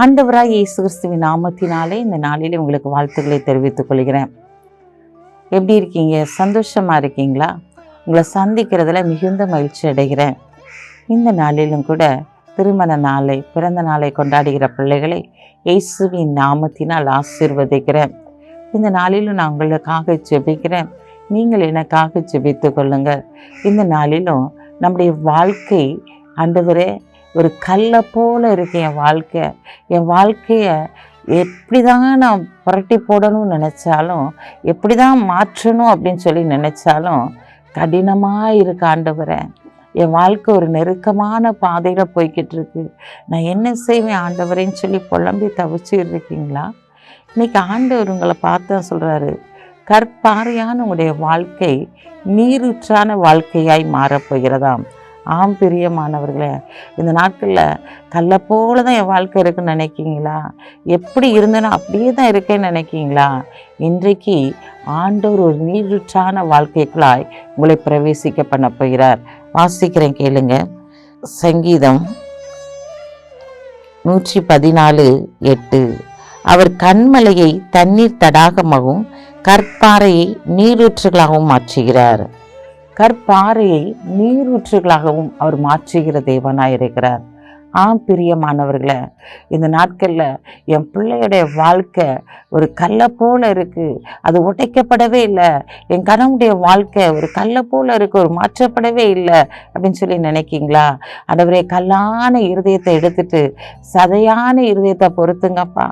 ஆண்டவராக இயேசு கிறிஸ்துவின் நாமத்தினாலே இந்த நாளிலே உங்களுக்கு வாழ்த்துக்களை தெரிவித்துக் கொள்கிறேன். எப்படி இருக்கீங்க? சந்தோஷமாக இருக்கீங்களா? உங்களை சந்திக்கிறதுல மிகுந்த மகிழ்ச்சி அடைகிறேன். இந்த நாளிலும் கூட திருமண நாளை பிறந்த நாளை கொண்டாடுகிற பிள்ளைகளை இயேசுவின் நாமத்தினால் ஆசீர்வதிக்கிறேன். இந்த நாளிலும் நான் உங்களுக்காக ஜெபிக்கிறேன். நீங்கள் எனக்காக ஜெபித்து கொள்ளுங்கள். இந்த நாளிலும் நம்முடைய வாழ்க்கை ஆண்டவரே ஒரு கல்லை போல இருக்கு என் வாழ்க்கை. என் வாழ்க்கையை எப்படி தாங்க நான் புரட்டி போடணும்னு நினச்சாலும் எப்படி தான் மாற்றணும் அப்படின்னு சொல்லி நினச்சாலும் கடினமாக இருக்க ஆண்டவரை. என் வாழ்க்கை ஒரு நெருக்கமான பாதையில் போய்கிட்டு இருக்கு. நான் என்ன செய்வேன் ஆண்டவரேன்னு சொல்லி புலம்பி தவிச்சுட்டு இருக்கீங்களா? இன்னைக்கு ஆண்டவர் உங்களை பார்த்து சொல்கிறாரு கற்பாறையான உங்களுடைய வாழ்க்கை நீரூற்றான வாழ்க்கையாய் மாறப்போகிறதாம் ஆம் பிரியமானவர்களே இந்த நாட்களில் கல்லை போல தான் என் வாழ்க்கை இருக்குன்னு நினைக்கிங்களா எப்படி இருந்தேனோ அப்படியே தான் இருக்கேன்னு நினைக்கிங்களா இன்றைக்கு ஆண்டவர் ஒரு நீரூற்றான வாழ்க்கைக்குள்ளாய் உங்களை பிரவேசிக்க பண்ண போகிறார். வாசிக்கிறேன் கேளுங்க. சங்கீதம் நூற்றி பதினாலு எட்டு. அவர் கண்மலையை தண்ணீர் தடாகமாகவும் கற்பாறையை நீரூற்றுகளாகவும் மாற்றுகிறார். கற்பாறையை நீரூற்றுகளாகவும் அவர் மாற்றுகிற தேவனாயிருக்கிறார். இருக்கிறார் ஆம் பிரியமானவர்களே இந்த நாட்களில் என் பிள்ளையுடைய வாழ்க்கை ஒரு கல்லை போல இருக்குது அது உடைக்கப்படவே இல்லை. என் கணவனுடைய வாழ்க்கை ஒரு கல்லை போல இருக்குது ஒரு மாற்றப்படவே இல்லை அப்படின்னு சொல்லி நினைக்கிங்களா? ஆண்டவரே கல்லான இருதயத்தை எடுத்துட்டு சதையான இருதயத்தை பொறுத்துங்கப்பா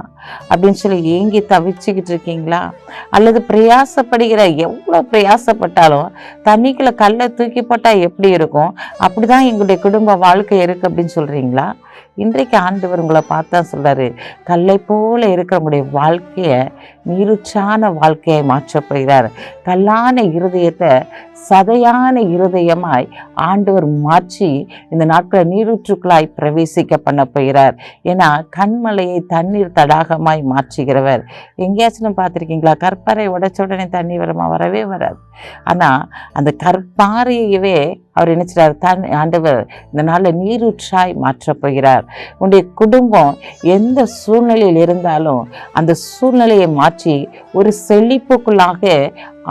அப்படின்னு சொல்லி ஏங்கி தவிச்சுக்கிட்டு இருக்கீங்களா? அல்லது பிரயாசப்படுகிற எவ்வளோ பிரயாசப்பட்டாலும் தண்ணிக்குள்ளே கல்லை தூக்கி போட்டால் எப்படி இருக்கும்? அப்படிதான் எங்களுடைய குடும்ப வாழ்க்கை இருக்குது அப்படின்னு சொல்கிறீங்களா kita இன்றைக்கு ஆண்டவர் உங்களை பார்த்தா சொல்கிறாரு கல்லை போல இருக்கிற உங்களுடைய வாழ்க்கையை நீருச்சான வாழ்க்கையை மாற்றப் போகிறார். கல்லான இருதயத்தை சதையான இருதயமாய் ஆண்டவர் மாற்றி இந்த நாட்களை நீரூற்றுக்களாய் பிரவேசிக்க பண்ண போகிறார். ஏன்னா கண்மலையை தண்ணீர் தடாகமாய் மாற்றுகிறவர். எங்கேயாச்சும் பார்த்துருக்கீங்களா? கற்பாறை உடைச்ச உடனே தண்ணி வருமா? வரவே வராது. ஆனால் அந்த கற்பாறையவே அவர் நினைச்சிட்டார் தன் ஆண்டவர் இந்த நாளில் நீரூற்றாய் மாற்றப் போகிறார். உன்னுடைய குடும்பம் எந்த சூழ்நிலையில் இருந்தாலும் அந்த சூழ்நிலையை மாற்றி ஒரு செழிப்புக்குள்ளாக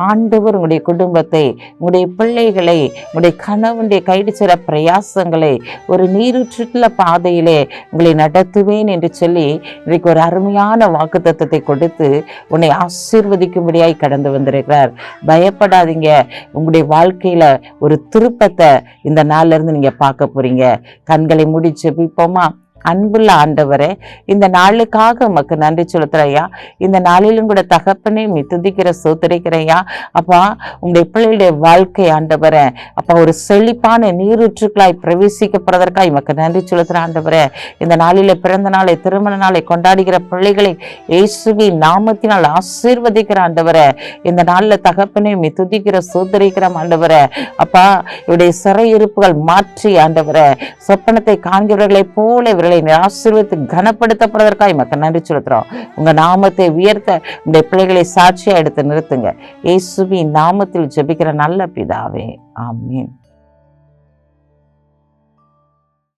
ஆண்டவர் உங்களுடைய குடும்பத்தை உங்களுடைய பிள்ளைகளை உங்களுடைய கணவனுடைய கைடு சில பிரயாசங்களை ஒரு நீருற்றுள்ள பாதையிலே உங்களை நடத்துவேன் என்று சொல்லி இன்றைக்கு ஒரு அருமையான வாக்குத்தத்தத்தை கொடுத்து உன்னை ஆசீர்வதிக்கும்படியாய் கடந்து வந்திருக்கிறார். பயப்படாதீங்க. உங்களுடைய வாழ்க்கையில ஒரு திருப்பத்தை இந்த நாள்ல இருந்து நீங்க பார்க்க போறீங்க. கண்களை முடிச்சு இப்போமா அன்புள்ள ஆண்டவரே இந்த நாளுக்காக உமக்கு நன்றி செலுத்துறையா இந்த நாளிலும் கூட தகப்பனே மித்துதிக்கிற சோத்திரிக்கிறையா அப்பா உங்களுடைய பிள்ளைகளுடைய வாழ்க்கை ஆண்டவரே. அப்பா ஒரு செழிப்பான நீரூற்றுக்களாய் பிரவேசிக்கப்படுவதற்காக உமக்கு நன்றி செலுத்துற ஆண்டவரே. இந்த நாளில பிறந்த நாளை திருமண நாளை கொண்டாடுகிற பிள்ளைகளை இயேசுவி நாமத்தினால் ஆசீர்வதிக்கிற ஆண்டவரே. இந்த நாளில் தகப்பனே மித்துதிக்கிற சோதரிக்கிற ஆண்டவரே. அப்பா இவருடைய சிறையிருப்புகள் மாற்றி ஆண்டவரே. சொப்பனத்தை காண்கிறவர்களை போல இவர்கள் ஆசீர்வதித்து கனப்படுத்தப்படுவதற்காக மக்கள் நன்றி செலுத்துறோம். உங்க நாமத்தை உயர்த்த உங்களுடைய பிள்ளைகளை சாட்சியா எடுத்து நிறுத்துங்க. இயேசுவின் நாமத்தில் ஜெபிக்கிற நல்ல பிதாவே. ஆமீன்.